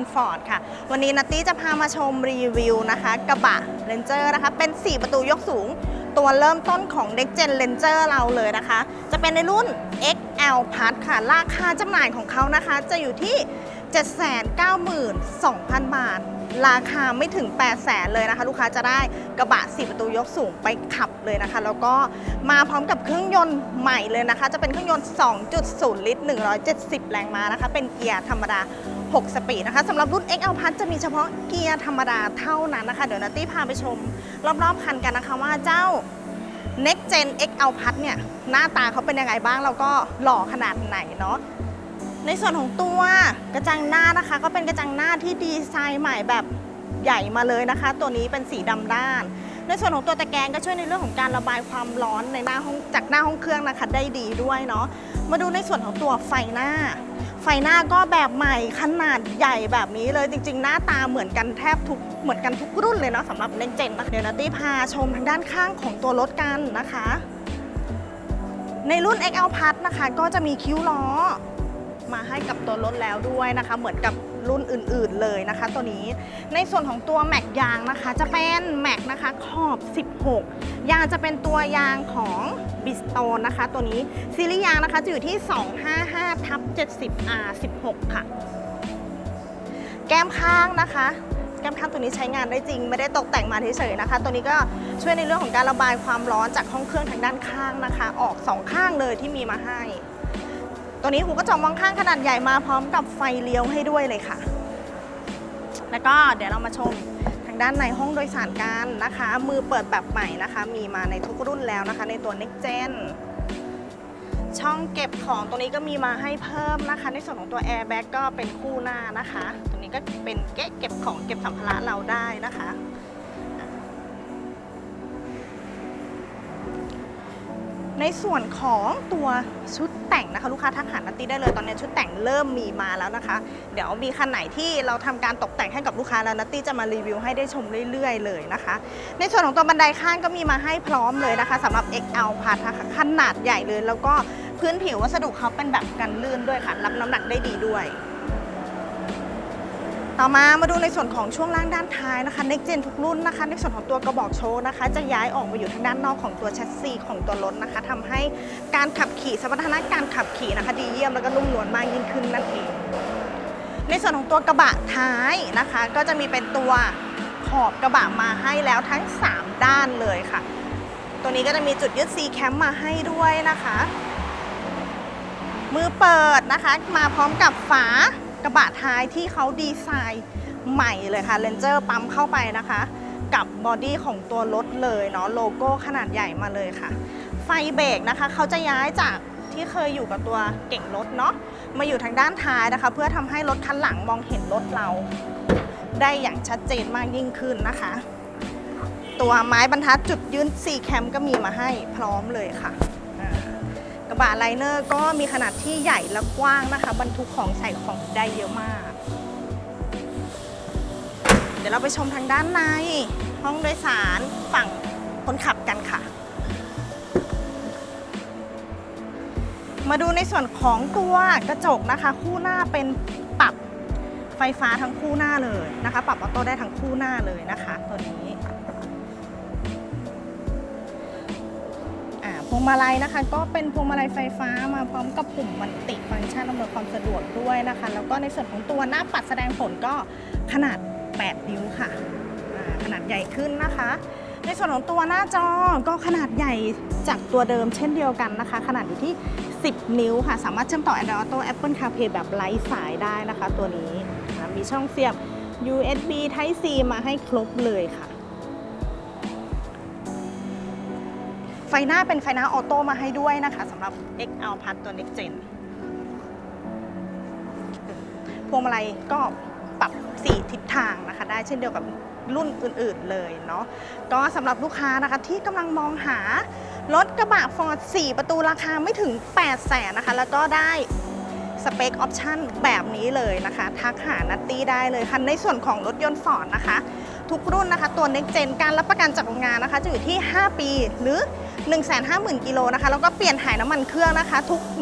N Ford ค่ะ วันนี้นัตตี้จะพามาชมรีวิวนะคะ กระบะ Ranger นะคะ เป็น 4 ประตูยกสูง ตัวเริ่มต้นของ Next Gen Ranger เราเลยนะคะ จะเป็นในรุ่น XL Plus ค่ะ ราคาจำหน่ายของเขานะคะ จะอยู่ที่ 792,000 บาท ราคาไม่ถึง800,000เลยนะคะ ลูกค้าจะได้กระบะ 4 ประตูยกสูงไปขับเลยนะคะ แล้วก็มาพร้อมกับเครื่องยนต์ใหม่เลยนะคะ จะเป็นเครื่องยนต์ 2.0 ลิตร 170 แรงม้านะคะ เป็นเกียร์ธรรมดา 6 สปีดนะคะสำหรับรุ่น XL Plus จะมีเฉพาะเกียร์ธรรมดาเท่านั้นนะคะ เดี๋ยวนัตตี้พาไปชม รอบๆคันกันนะคะว่าเจ้า Next Gen XL Plus เนี่ย หน้าตาเขาเป็นยังไงบ้าง แล้วก็หล่อขนาดไหนเนาะในส่วนของตัวกระจังหน้านะคะ ก็เป็นกระจังหน้าที่ดีไซน์ใหม่แบบใหญ่มาเลยนะคะ ตัวนี้เป็นสีดำด้าน ในส่วนของตัวตะแกรงก็ช่วยในเรื่องของการระบายความร้อนในหน้าห้องจากหน้าห้องเครื่องนะคะได้ดีด้วยเนาะมาดูในส่วนของตัวไฟหน้า ไฟหน้าก็แบบใหม่ขนาดใหญ่แบบนี้เลยจริง ๆ หน้าตาเหมือนกันแทบทุกเหมือนกันทุกรุ่นเลยเนาะสำหรับเน็กเจนเดี๋ยวนัตตี้พาชมทางด้านข้างของตัวรถกันนะคะ ในรุ่น XL Plus นะคะ ก็จะมีคิ้วล้อ มาให้กับตัวรถแล้วด้วยนะคะ เหมือนกับ รุ่นอื่นๆเลยนะคะ ตัวนี้ในส่วนของตัวแม็กยางนะคะ จะเป็นแม็กนะคะขอบ 16 ยางจะเป็นตัวยางของบิสโตนนะคะ ตัวนี้ซีรีส์ยางนะคะจะอยู่ที่ 255ทับ 70 R 16 ค่ะ แก้มข้างนะคะแก้มข้างตัวนี้ใช้งานได้จริง ไม่ได้ตกแต่งมาเฉยๆนะคะ ตัวนี้ก็ช่วยในเรื่องของการระบายความร้อนจากห้องเครื่องทางด้านข้างนะคะ ออกสองข้างเลยที่มีมาให้ ตัวนี้หูกระจกมองข้างขนาดใหญ่มาพร้อมกับไฟเลี้ยวให้ด้วยเลยค่ะ แล้วก็เดี๋ยวเรามาชมทางด้านในห้องโดยสารกันนะคะ มือเปิดแบบใหม่นะคะ มีมาในทุกรุ่นแล้วนะคะ ในตัว Next Gen ช่องเก็บของตรงนี้ก็มีมาให้เพิ่มนะคะ ในส่วนของตัว Airbag ก็เป็นคู่หน้านะคะตรงนี้ก็เป็นเก๊ะเก็บของเก็บสัมภาระเราได้นะคะ ในส่วนของตัวชุดแต่งนะคะ ลูกค้าทักหานัตตี้ได้เลยตอนนี้ชุดแต่งเริ่มมีมาแล้วนะคะ เดี๋ยวมีคันไหนที่เราทำการตกแต่งให้กับลูกค้าแล้วนัตตี้จะมารีวิวให้ได้ชมเรื่อยๆเลยนะคะ ในส่วนของตัวบันไดข้างก็มีมาให้พร้อมเลยนะคะสำหรับ XL พัทนะคะขนาดใหญ่เลย แล้วก็พื้นผิววัสดุเขาเป็นแบบกันลื่นด้วยค่ะ รับน้ำหนักได้ดีด้วย ต่อมามาดูในส่วนของช่วงล่างด้านท้ายนะคะ Next Gen ทุกรุ่นนะคะ ในส่วนของตัวกระบอกโชว์นะคะ จะย้ายออกมาอยู่ทางด้านนอกของตัวแชสซีของตัวรถนะคะทำให้การขับขี่สมรรถนะการขับขี่นะคะ ดีเยี่ยมแล้วก็นุ่มนวลมากยิ่งขึ้นนั่นเอง ในส่วนของตัวกระบะท้ายนะคะ ก็จะมีเป็นตัวขอบกระบะมาให้แล้วทั้ง 3 ด้านเลยค่ะ ตัวนี้ก็จะมีจุดยึด C cam มาให้ด้วยนะคะ มือเปิดนะคะ มาพร้อมกับฝา กระบะท้ายที่เขาดีไซน์ใหม่เลยค่ะเลนเจอร์ปั๊มเข้าไปนะคะ กับบอดี้ของตัวรถเลยเนาะโลโก้ขนาดใหญ่มาเลยค่ะ ไฟเบรกนะคะเขาจะย้ายจากที่เคยอยู่กับตัวเก่งรถเนาะมาอยู่ทางด้านท้ายนะคะ เพื่อทำให้รถคันหลังมองเห็นรถเราได้อย่างชัดเจนมากยิ่งขึ้นนะคะ ตัวไม้บรรทัดจุดยืน4แคมก็มีมาให้พร้อมเลยค่ะ ระบะไลเนอร์ก็มีขนาดที่ใหญ่และกว้างนะคะ บรรทุกของใส่ของได้เยอะมาก เดี๋ยวเราไปชมทางด้านใน ห้องโดยสารฝั่งคนขับกันค่ะ มาดูในส่วนของตัวกระจกนะคะ คู่หน้าเป็นปรับไฟฟ้าทั้งคู่หน้าเลยนะคะ ปรับออโต้ได้ทั้งคู่หน้าเลยนะคะ ตัวนี้ วงมาลัยนะคะ ก็เป็นพวงมาลัยไฟฟ้ามาพร้อมกับปุ่มมันติฟังก์ชันอำนวยความสะดวกด้วยนะคะ แล้วก็ในส่วนของตัวหน้าปัดแสดงผลก็ขนาด 8 นิ้วค่ะขนาดใหญ่ขึ้นนะคะ ในส่วนของตัวหน้าจอก็ขนาดใหญ่จากตัวเดิมเช่นเดียวกันนะคะ ขนาดอยู่ที่ 10 นิ้วค่ะ สามารถเชื่อมต่อ Android Auto Apple CarPlay แบบไร้สายได้นะคะ ตัวนี้มีช่องเสียบ USB Type C มาให้ครบเลยค่ะ ฟหน้าเป็นไฟหน้าออโต้มาให้ด้วยนะคะสำหรับ XL Plus ตัว Next Gen พวงมาลัยก็ปรับ 4 ทิศทางนะคะ ได้เช่นเดียวกับรุ่นอื่นๆเลยเนาะก็สำหรับลูกค้านะคะที่กำลังมองหารถกระบะ Ford 4 ประตูราคาไม่ถึง 8 แสนนะคะ แล้วก็ได้สเปคออปชั่นแบบนี้เลยนะคะ ทักหานัตตี้ได้เลยค่ะในส่วนของรถยนต์ Ford นะคะ ทุกรุ่นนะคะ ตัว Next Gen การรับประกันจากโรงงานนะคะ จะอยู่ที่ 5 ปีหรือ 150,000 กิโลนะคะ แล้วก็เปลี่ยนถ่ายน้ำมันเครื่องนะคะ ทุก 15,000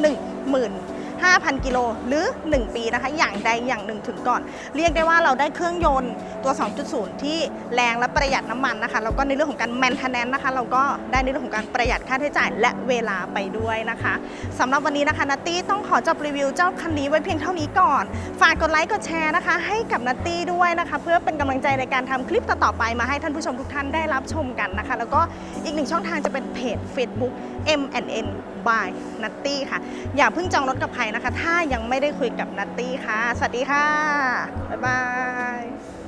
5,000กิโลหรือ 1 ปีนะคะ อย่างใดอย่างหนึ่งถึงก่อน เรียกได้ว่าเราได้เครื่องยนต์ ตัว 2.0 ที่แรงและประหยัดน้ำมันนะคะแล้วก็ในเรื่องของการ maintenance นะคะ เราก็ได้ในเรื่องของการประหยัดค่าใช้จ่ายและเวลาไปด้วยนะคะสำหรับวันนี้นะคะนัตตี้ต้องขอจบรีวิวเจ้าคันนี้ไว้เพียงเท่านี้ก่อน ฝากกดไลค์กดแชร์นะคะ ให้กับนัตตี้ด้วยนะคะ เพื่อเป็นกำลังใจในการทำคลิปต่อๆไปมาให้ท่านผู้ชมทุกท่านได้รับชมกันนะคะ แล้วก็อีกหนึ่งช่องทางจะเป็นเพจ Facebook M&N by นัตตี้ค่ะ อย่าเพิ่งจองรถกับใครนะคะ ถ้ายังไม่ได้คุยกับนัตตี้ค่ะ สวัสดีค่ะ บ๊ายบาย